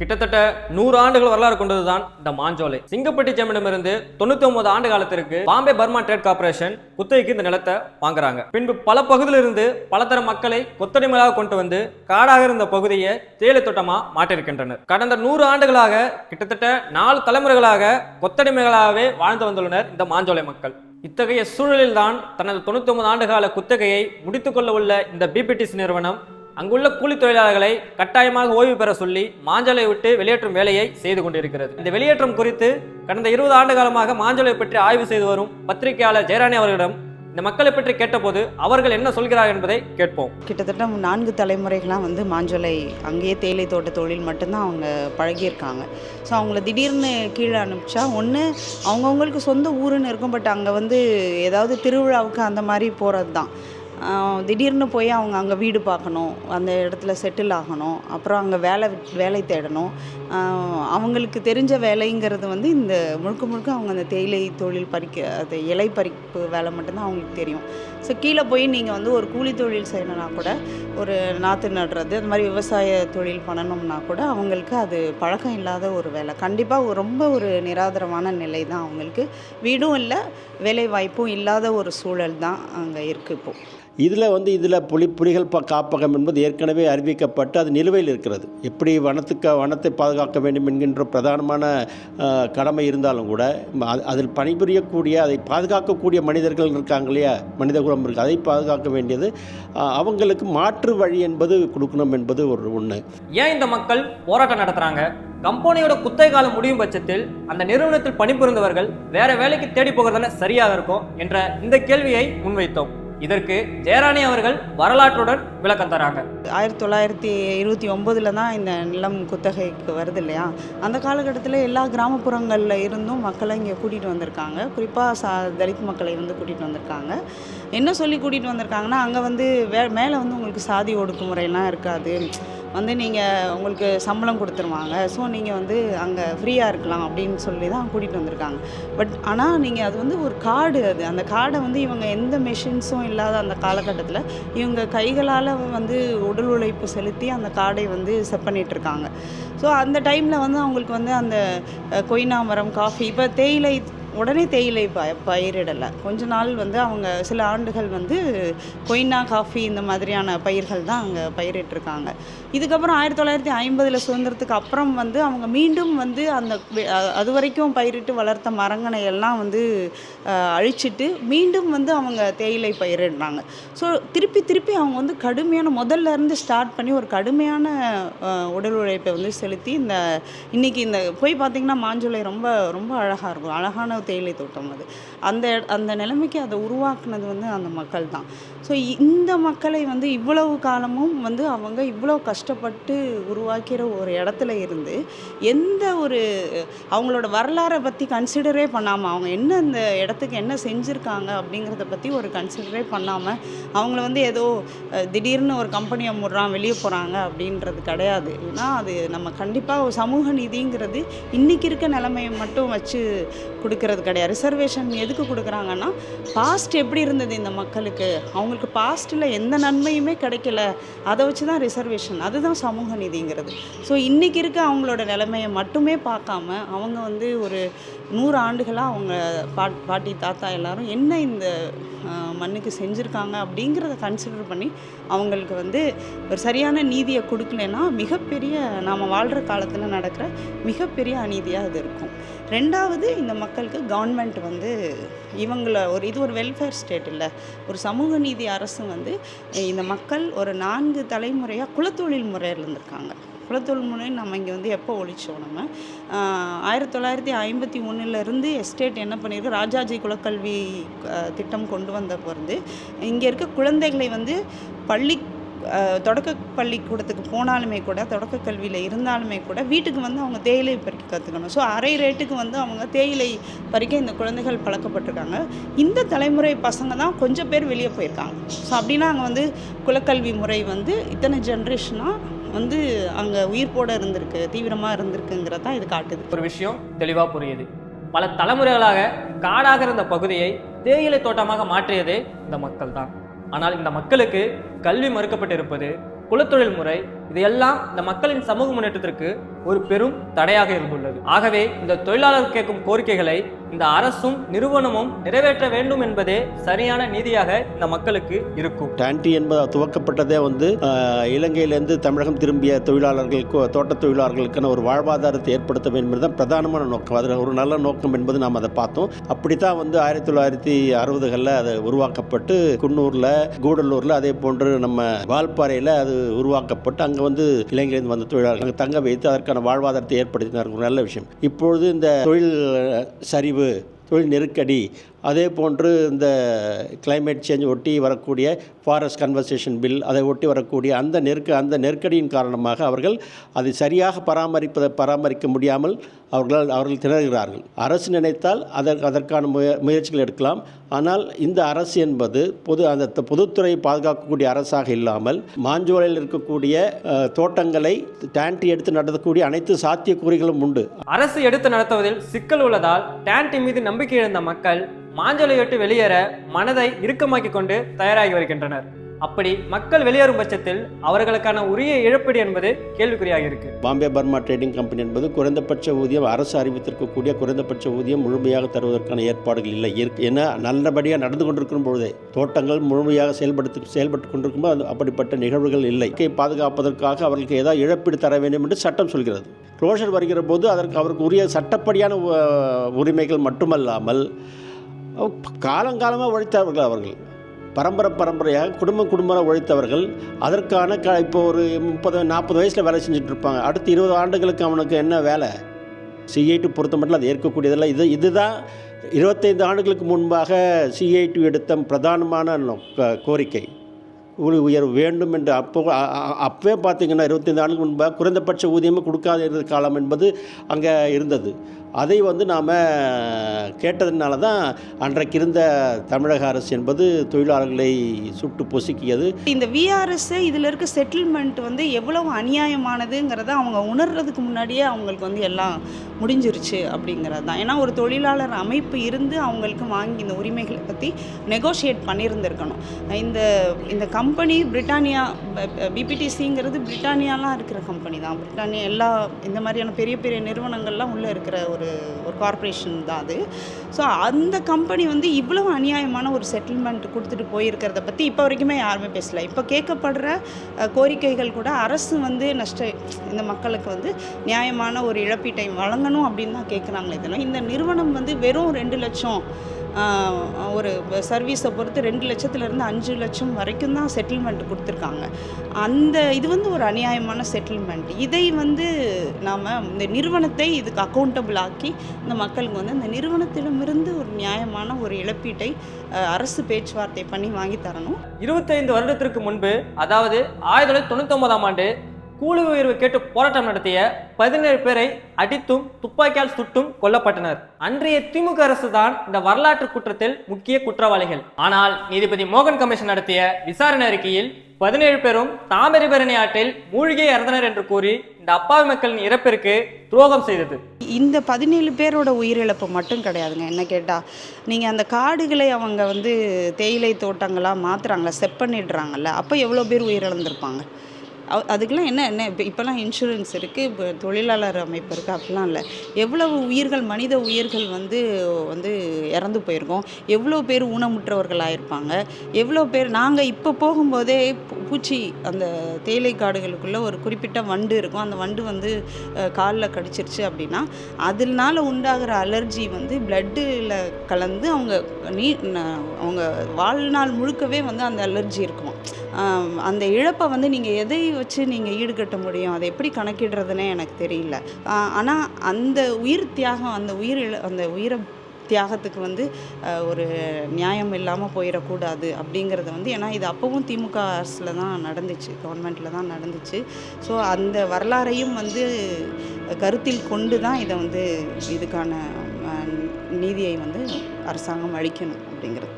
கிட்டத்தட்ட நூறு ஆண்டுகள் வரலாறு கொண்டது தான் இந்த மாஞ்சோலை. சிங்கப்பட்டி ஜெமிடமிருந்து தொண்ணூத்தி ஒன்பது ஆண்டு காலத்திற்கு பாம்பே பர்மா ட்ரேட் கார்பரேஷன் குத்தகைக்கு இந்த நிலத்தை வாங்குறாங்க. பின்பு பல பகுதியிலிருந்து பலதர மக்களை கொத்தடிமலாக கொண்டு வந்து காடாக இருந்த பகுதியை தேயிலை தோட்டமா மாற்றிருக்கின்றனர் கடந்த நூறு ஆண்டுகளாக கிட்டத்தட்ட நாலு தலைமுறைகளாக கொத்தடிமைகளாகவே வாழ்ந்து வந்துள்ளனர் இந்த மாஞ்சோலை மக்கள். இத்தகைய சூழலில்தான் தனது தொண்ணூத்தி ஒன்பது ஆண்டுகால குத்தகையை முடித்துக்கொள்ள உள்ள இந்த பிபிடிசி நிறுவனம் அங்குள்ள கூலி தொழிலாளர்களை கட்டாயமாக ஓய்வு பெற சொல்லி மாஞ்சலை விட்டு வெளியேற்றும் வேலையை செய்து கொண்டிருக்கிறது. இந்த வெளியேற்றம் குறித்து கடந்த இருபது ஆண்டு காலமாக மாஞ்சலை பற்றி ஆய்வு செய்து வரும் பத்திரிகையாளர் ஜெயராணி அவர்களிடம் இந்த மக்களை பற்றி கேட்டபோது அவர்கள் என்ன சொல்கிறார்கள் என்பதை கேட்போம். கிட்டத்தட்ட நான்கு தலைமுறைகளாக வந்து மாஞ்சோலை அங்கேயே தேயிலை தோட்ட தொழில் மட்டும்தான் அவங்க பழகியிருக்காங்க. ஸோ அவங்கள திடீர்னு கீழே அனுப்பிச்சா ஒன்று அவங்கவுங்களுக்கு சொந்த ஊருன்னு இருக்கும் பட் அங்கே வந்து ஏதாவது திருவிழாவுக்கு அந்த மாதிரி போகிறது தான் திடீர்னு போய் அவங்க அங்கே வீடு பார்க்கணும் அந்த இடத்துல செட்டில் ஆகணும் அப்புறம் அங்கே வேலை வேலை தேடணும். அவங்களுக்கு தெரிஞ்ச வேலைங்கிறது வந்து இந்த முழுக்க முழுக்க அவங்க அந்த தேயிலை தொழில் பறிக்க அது இலை பறிப்பு வேலை மட்டும்தான் அவங்களுக்கு தெரியும். ஸோ கீழே போய் நீங்கள் வந்து ஒரு கூலி தொழில் செய்யணும்னா கூட ஒரு நாற்று நடுறது அந்த மாதிரி விவசாய தொழில் பண்ணணும்னா கூட அவங்களுக்கு அது பழக்கம் இல்லாத ஒரு வேலை. கண்டிப்பாக ரொம்ப ஒரு நிராதரமான நிலை தான் அவங்களுக்கு. வீடும் இல்லை வேலை வாய்ப்பும் இல்லாத ஒரு சூழல் தான் அங்கே இருக்குது இப்போது இதில் வந்து இதில் புலி புலிகள் ப காப்பகம் என்பது ஏற்கனவே அறிவிக்கப்பட்டு அது நிலுவையில் இருக்கிறது. எப்படி வனத்துக்கு வனத்தை பாதுகாக்க வேண்டும் என்கின்ற பிரதானமான கடமை இருந்தாலும் கூட அது- அதில் பணிபுரியக்கூடிய அதை பாதுகாக்கக்கூடிய மனிதர்கள் இருக்காங்க இல்லையா? மனிதகுலம் இருக்குது அதை பாதுகாக்க வேண்டியது அவங்களுக்கு மாற்று வழி என்பது கொடுக்கணும் என்பது ஒரு ஒன்று ஏன் இந்த மக்கள் போராட்டம் நடத்துகிறாங்க கம்பெனியோட குத்தகை காலம் முடியும் பட்சத்தில் அந்த நிறுவனத்தில் பணிபுரிந்தவர்கள் வேற வேலைக்கு தேடி போகிறதுல சரியாக இருக்கும் என்ற இந்த கேள்வியை முன்வைத்தோம். இதற்கு ஜெயராணி அவர்கள் வரலாற்றுடன் விளக்கம் தராங்க. ஆயிரத்தி தொள்ளாயிரத்தி இருபத்தி ஒம்போதில் தான் இந்த நிலம் குத்தகைக்கு வருது இல்லையா? அந்த காலகட்டத்தில் எல்லா கிராமப்புறங்களில் இருந்தும் மக்களை இங்கே கூட்டிகிட்டு வந்திருக்காங்க. குறிப்பாக சா தலித் மக்களை வந்து கூட்டிகிட்டு வந்திருக்காங்க. என்ன சொல்லி கூட்டிகிட்டு வந்திருக்காங்கன்னா அங்கே வந்து வே மேலே வந்து உங்களுக்கு சாதி ஒடுக்குமுறையெல்லாம் இருக்காது. வந்து நீங்கள் உங்களுக்கு சம்பளம் கொடுத்துருவாங்க. ஸோ நீங்கள் வந்து அங்கே ஃப்ரீயாக இருக்கலாம் அப்படின்னு சொல்லி தான் கூட்டிகிட்டு வந்திருக்காங்க. பட் ஆனால் நீங்கள் அது வந்து ஒரு காடு அது. அந்த காடை வந்து இவங்க எந்த மெஷின்ஸும் இல்லாத அந்த காலகட்டத்தில் இவங்க கைகளால் வந்து உடல் உழைப்பு செலுத்தி அந்த காடை வந்து செட் பண்ணிகிட்ருக்காங்க இருக்காங்க ஸோ அந்த டைமில் வந்து அவங்களுக்கு வந்து அந்த கொய்னா மரம் காஃபி இப்போ தேயிலை உடனே தேயிலை ப பயிரிடலை. கொஞ்ச நாள் வந்து அவங்க சில ஆண்டுகள் வந்து கொய்னா காஃபி இந்த மாதிரியான பயிர்கள் தான் அங்கே பயிரிட்டிருக்காங்க. இதுக்கப்புறம் ஆயிரத்தி தொள்ளாயிரத்தி ஐம்பதில் சுதந்திரத்துக்கு அப்புறம் வந்து அவங்க மீண்டும் வந்து அந்த அது வரைக்கும் பயிரிட்டு வளர்த்த மரங்களை எல்லாம் வந்து அழிச்சிட்டு மீண்டும் வந்து அவங்க தேயிலை பயிரிடுறாங்க. ஸோ திருப்பி திருப்பி அவங்க வந்து கடுமையான முதல்ல இருந்து ஸ்டார்ட் பண்ணி ஒரு கடுமையான உடல் உழைப்பை வந்து செலுத்தி இந்த இன்னைக்கு இந்த போய் பார்த்தீங்கன்னா மாஞ்சோலை ரொம்ப ரொம்ப அழகாக இருக்கும். அழகான தேயிலை தோட்டம் அது. அந்த அந்த நிலைமைக்கு அதை உருவாக்குனது வந்து அந்த மக்கள் தான். ஸோ இந்த மக்களை வந்து இவ்வளவு காலமும் வந்து அவங்க இவ்வளோ கஷ்டப்பட்டு உருவாக்கிற ஒரு இடத்துல இருந்து எந்த ஒரு அவங்களோட வரலாறை பற்றி கன்சிடரே பண்ணாமல் அவங்க என்ன இந்த இடத்துக்கு என்ன செஞ்சுருக்காங்க அப்படிங்கிறத பற்றி ஒரு கன்சிடரே பண்ணாமல் அவங்கள வந்து ஏதோ திடீர்னு ஒரு கம்பெனியை முடுறான் வெளியே போகிறாங்க அப்படின்றது கிடையாது. ஏன்னா அது நம்ம கண்டிப்பாக சமூக நீதிங்கிறது இன்றைக்கி இருக்க நிலைமையை மட்டும் வச்சு கொடுக்குற கொடுக்கறது கிடையாது. ரிசர்வேஷன் எதுக்கு கொடுக்குறாங்கன்னா பாஸ்ட் எப்படி இருந்தது இந்த மக்களுக்கு? அவங்களுக்கு பாஸ்ட்டில் எந்த நன்மையுமே கிடைக்கல. அதை வச்சு தான் ரிசர்வேஷன் அதுதான் சமூக நீதிங்கிறது. ஸோ இன்றைக்கி இருக்க அவங்களோட நிலைமையை மட்டுமே பார்க்காம அவங்க வந்து ஒரு நூறு ஆண்டுகளாக அவங்க பாட் பாட்டி தாத்தா எல்லாரும் என்ன இந்த மண்ணுக்கு செஞ்சுருக்காங்க அப்படிங்கிறத கன்சிடர் பண்ணி அவங்களுக்கு வந்து ஒரு சரியான நீதியை கொடுக்கலன்னா மிகப்பெரிய நாம் வாழ்கிற காலத்தில் நடக்கிற மிகப்பெரிய அநீதியாக அது இருக்கும். ரெண்டாவது இந்த மக்களுக்கு கவர்மெண்ட் வந்து இவங்கள ஒரு இது ஒரு வெல்ஃபேர் ஸ்டேட் இல்லை. ஒரு சமூக நீதி அரசு வந்து இந்த மக்கள் ஒரு நான்கு தலைமுறையாக குலத்தொழில் முறையில் இருந்திருக்காங்க. குலத்தொழில் முறை நம்ம இங்கே வந்து எப்போ ஒழிச்சோம் நம்ம? ஆயிரத்தி தொள்ளாயிரத்தி ஐம்பத்தி ஒன்றுலேருந்து எஸ்டேட் என்ன பண்ணியிருக்கு? ராஜாஜி குலக்கல்வி திட்டம் கொண்டு வந்த பிறந்து இங்கே இருக்க குழந்தைகளை வந்து பள்ளி தொடக்க பள்ளிக்கூடத்துக்கு போனாலுமே கூட தொடக்க கல்வியில் இருந்தாலுமே கூட வீட்டுக்கு வந்து அவங்க தேயிலை பறிக்க கற்றுக்கணும் ஸோ அரை ரேட்டுக்கு வந்து அவங்க தேயிலை பறிக்க இந்த குழந்தைகள் பழக்கப்பட்டிருக்காங்க. இந்த தலைமுறை பசங்க தான் கொஞ்சம் பேர் வெளியே போயிருக்காங்க. ஸோ அப்படின்னா அங்கே வந்து குலக்கல்வி முறை வந்து இத்தனை ஜென்ரேஷனாக வந்து அங்கே உயிர்ப்போட இருந்திருக்கு தீவிரமாக இருந்திருக்குங்கிறத தான் இது காட்டுது. ஒரு விஷயம் தெளிவாக புரியுது. பல தலைமுறைகளாக காடாக இருந்த பகுதியை தேயிலை தோட்டமாக மாற்றியதே இந்த மக்கள் தான் ஆனால் இந்த மக்களுக்கு கல்வி மறுக்கப்பட்டிருப்பது குலத்தொழில் முறை இதையெல்லாம் இந்த மக்களின் சமூக முன்னேற்றத்திற்கு ஒரு பெரும் தடையாக இருந்துள்ளது. ஆகவே இந்த தொழிலாளர் கேட்கும் கோரிக்கைகளை இந்த அரசும் நிறுவனமும் நிறைவேற்ற வேண்டும் என்பதே சரியான நீதியாக இந்த மக்களுக்கு இருக்கும். டான்டி என்பது துவக்கப்பட்டதே வந்து இலங்கையிலிருந்து இலங்கையிலேருந்து தமிழகம் திரும்பிய தொழிலாளர்களுக்கு தோட்ட தொழிலாளர்களுக்கான ஒரு வாழ்வாதாரத்தை ஏற்படுத்த வேண்டும் என்பது தான் பிரதானமான நோக்கம். அதில் ஒரு நல்ல நோக்கம் என்பது நாம் அதை பார்த்தோம். அப்படித்தான் வந்து ஆயிரத்தி தொள்ளாயிரத்தி அறுபதுகளில் அது உருவாக்கப்பட்டு குன்னூரில் கூடலூரில் அதே போன்று நம்ம வால்பாறையில் அது உருவாக்கப்பட்டு அங்கே வந்து இலங்கையிலிருந்து வந்த தொழிலாளர்கள் அங்கே தங்க வைத்து அதற்கான வாழ்வாதாரத்தை ஏற்படுத்தினார் ஒரு நல்ல விஷயம். இப்பொழுது இந்த தொழில் சரிவு தொழில் நெருக்கடி அதே போன்று இந்த கிளைமேட் சேஞ்ச் ஒட்டி வரக்கூடிய ஃபாரஸ்ட் கன்வர்சேஷன் பில் அதை ஒட்டி வரக்கூடிய அந்த நெருக்க அந்த நெருக்கடியின் காரணமாக அவர்கள் அதை சரியாக பராமரிப்பதை பராமரிக்க முடியாமல் அவர்களால் அவர்கள் திணறுகிறார்கள். அரசு நினைத்தால் அதற்கு அதற்கான முய முயற்சிகள் எடுக்கலாம். ஆனால் இந்த அரசு என்பது பொது அந்த பொதுத்துறையை பொதுத்துறை பாதுகாக்கக்கூடிய அரசாக இல்லாமல் மாஞ்சோலையில் இருக்கக்கூடிய தோட்டங்களை டேண்டி எடுத்து நடத்தக்கூடிய அனைத்து சாத்தியக்கூறுகளும் உண்டு. அரசு எடுத்து நடத்துவதில் சிக்கல் உள்ளதால் டேண்டி மீது நம்பிக்கை இழந்த மக்கள் மாஞ்சலை விட்டு வெளியேற மனதை இறுக்கமாக்கி கொண்டு தயாராகி வருகின்றனர். அப்படி மக்கள் வெளியேறும் பட்சத்தில் அவர்களுக்கான உரிய இழப்பீடு என்பது கேள்விக்குறியாக இருக்கு. பாம்பே பர்மா ட்ரேடிங் கம்பெனி என்பது குறைந்தபட்ச ஊதியம் அரசு அறிவித்திருக்கக்கூடிய குறைந்தபட்ச ஊதியம் முழுமையாக தருவதற்கான ஏற்பாடுகள் இல்லை. இருக்கு ஏன்னா நல்லபடியாக நடந்து கொண்டிருக்கும் பொழுதே தோட்டங்கள் முழுமையாக செயல்படுத்தி செயல்பட்டு கொண்டிருக்கும்போது அது அப்படிப்பட்ட நிகழ்வுகள் இல்லை. பாதுகாப்பதற்காக அவர்களுக்கு ஏதாவது இழப்பீடு தர வேண்டும் என்று சட்டம் சொல்கிறது. க்ளோஷர் வருகிற போது அதற்கு அவருக்கு உரிய சட்டப்படியான உ- உரிமைகள் மட்டுமல்லாமல் காலங்காலமாக உழைத்தவர்கள் அவர்கள். பரம்பரை பரம்பரையாக குடும்பம் குடும்பமாக உழைத்தவர்கள். அதற்கான க இப்போ ஒரு முப்பது நாற்பது வயசில் வேலை செஞ்சுட்டு இருப்பாங்க அடுத்து இருபது ஆண்டுகளுக்கு அவனுக்கு என்ன வேலை? சிஐடி பொறுத்த மட்டும் அது ஏற்கக்கூடியதில்லை. இது இதுதான் இருபத்தைந்து ஆண்டுகளுக்கு முன்பாக சிஐடி எடுத்த பிரதானமான கோரிக்கை. ஊழி உயர்வு வேண்டும் என்று அப்போ அப்போவே அப்பவே பார்த்தீங்கன்னா இருபத்தைந்து ஆண்டுக்கு முன்பாக குறைந்தபட்ச ஊதியமே கொடுக்காத இருந்த காலம் என்பது அங்கே இருந்தது. அதை வந்து நாம் கேட்டதுனால தான் அன்றைக்கு இருந்த தமிழக அரசு என்பது தொழிலாளர்களை சுட்டு பொசுக்கியது. இந்த விஆர்எஸ் இதில் இருக்க செட்டில்மெண்ட் வந்து எவ்வளவு அநியாயமானதுங்கிறத அவங்க உணர்றதுக்கு முன்னாடியே அவங்களுக்கு வந்து எல்லாம் முடிஞ்சிருச்சு அப்படிங்கிறது தான். ஏன்னா ஒரு தொழிலாளர் அமைப்பு இருந்து அவங்களுக்கு வாங்கி இந்த உரிமைகளை பற்றி நெகோஷியேட் பண்ணியிருந்திருக்கணும். இந்த இந்த கம் கம்பெனி பிரிட்டானியா பிபிடிசிங்கிறது பிரிட்டானியாலாம் இருக்கிற கம்பெனி தான். பிரிட்டானியா எல்லா இந்த மாதிரியான பெரிய பெரிய நிறுவனங்கள்லாம் உள்ளே இருக்கிற ஒரு ஒரு கார்ப்பரேஷன் தான் அது. ஸோ அந்த கம்பெனி வந்து இவ்வளவு அநியாயமான ஒரு செட்டில்மெண்ட் கொடுத்துட்டு போயிருக்கிறத பற்றி இப்போ வரைக்குமே யாருமே பேசல. இப்போ கேட்கப்படுற கோரிக்கைகள் கூட அரசு வந்து நஷ்ட இந்த மக்களுக்கு வந்து நியாயமான ஒரு இழப்பீட்டை வழங்கணும் அப்படின்னு தான் கேட்குறாங்களே இதெல்லாம் இந்த நிறுவனம் வந்து வெறும் ரெண்டு லட்சம் ஒரு சர்வீஸை பொறுத்து ரெண்டு லட்சத்துலேருந்து அஞ்சு லட்சம் வரைக்கும் தான் செட்டில்மெண்ட் கொடுத்துருக்காங்க. அந்த இது வந்து ஒரு அநியாயமான செட்டில்மெண்ட். இதை வந்து நாம் இந்த நிறுவனத்தை இதுக்கு அக்கௌண்டபிள் ஆக்கி இந்த மக்களுக்கு வந்து இந்த நிறுவனத்திடமிருந்து ஒரு நியாயமான ஒரு இழப்பீட்டை அரசு பேச்சுவார்த்தை பண்ணி வாங்கி தரணும். இருபத்தைந்து வருடத்திற்கு முன்பு அதாவது ஆயிரத்தி தொள்ளாயிரத்தி தொண்ணூத்தி ஒன்பதாம் ஆண்டு கூலி உயர்வு கேட்டு போராட்டம் நடத்திய பதினேழு பேரை அடித்தும் துப்பாக்கியால் சுட்டும் கொல்லப்பட்டனர். அன்றைய திமுக அரசு தான் இந்த வரலாற்று குற்றத்தில் முக்கிய குற்றவாளிகள். ஆனால் நீதிபதி மோகன் கமிஷன் நடத்திய விசாரணை அறிக்கையில் பதினேழு பேரும் தாமிரபரணி ஆற்றில் மூழ்கி இறந்தனர் என்று கூறி இந்த அப்பாவி மக்களின் இறப்பிற்கு துரோகம் செய்தது. இந்த பதினேழு பேரோட உயிரிழப்பு மட்டும் கிடையாதுங்க. என்ன கேட்டால் நீங்கள் அந்த காடுகளை அவங்க வந்து தேயிலை தோட்டங்களாக மாற்றுறாங்களா செப் பண்ணிடுறாங்கல்ல அப்போ எவ்வளோ பேர் உயிரிழந்திருப்பாங்க? அதுக்கெலாம் என்ன என்ன இப்போ இப்போல்லாம் இன்சூரன்ஸ் இருக்குது இப்போ தொழிலாளர் அமைப்பு இருக்குது அப்படிலாம் இல்லை. எவ்வளவு உயிர்கள் மனித உயிர்கள் வந்து வந்து இறந்து போயிருக்கோம். எவ்வளோ பேர் ஊனமுற்றவர்கள் ஆயிருப்பாங்க எவ்வளோ பேர் நாங்கள் இப்போ போகும்போதே பூ- பூச்சி அந்த தேயிலை காடுகளுக்குள்ளே ஒரு குறிப்பிட்ட வண்டு இருக்கும். அந்த வண்டு வந்து காலில் கடிச்சிருச்சு அப்படின்னா அதனால உண்டாகிற அலர்ஜி வந்து பிளட்டில் கலந்து அவங்க நீ அவங்க வாழ்நாள் முழுக்கவே வந்து அந்த அலர்ஜி இருக்குமா. அந்த இழப்பை வந்து நீங்கள் எதை வச்சு நீங்கள் ஈடுகட்ட முடியும். அதை எப்படி கணக்கிடுறதுனே எனக்கு தெரியல. ஆனால் அந்த உயிர் தியாகம் அந்த உயிர் அந்த உயிரை தியாகத்துக்கு வந்து ஒரு நியாயம் இல்லாமல் போயிடக்கூடாது அப்படிங்கிறத வந்து ஏன்னா இது அப்போவும் திமுக அரசில் தான் நடந்துச்சு. கவர்மெண்ட்டில் தான் நடந்துச்சு. ஸோ அந்த வரலாறையும் வந்து கருத்தில் கொண்டு தான் இதை வந்து இதுக்கான நீதியை வந்து அரசாங்கம் அளிக்கணும் அப்படிங்கிறது.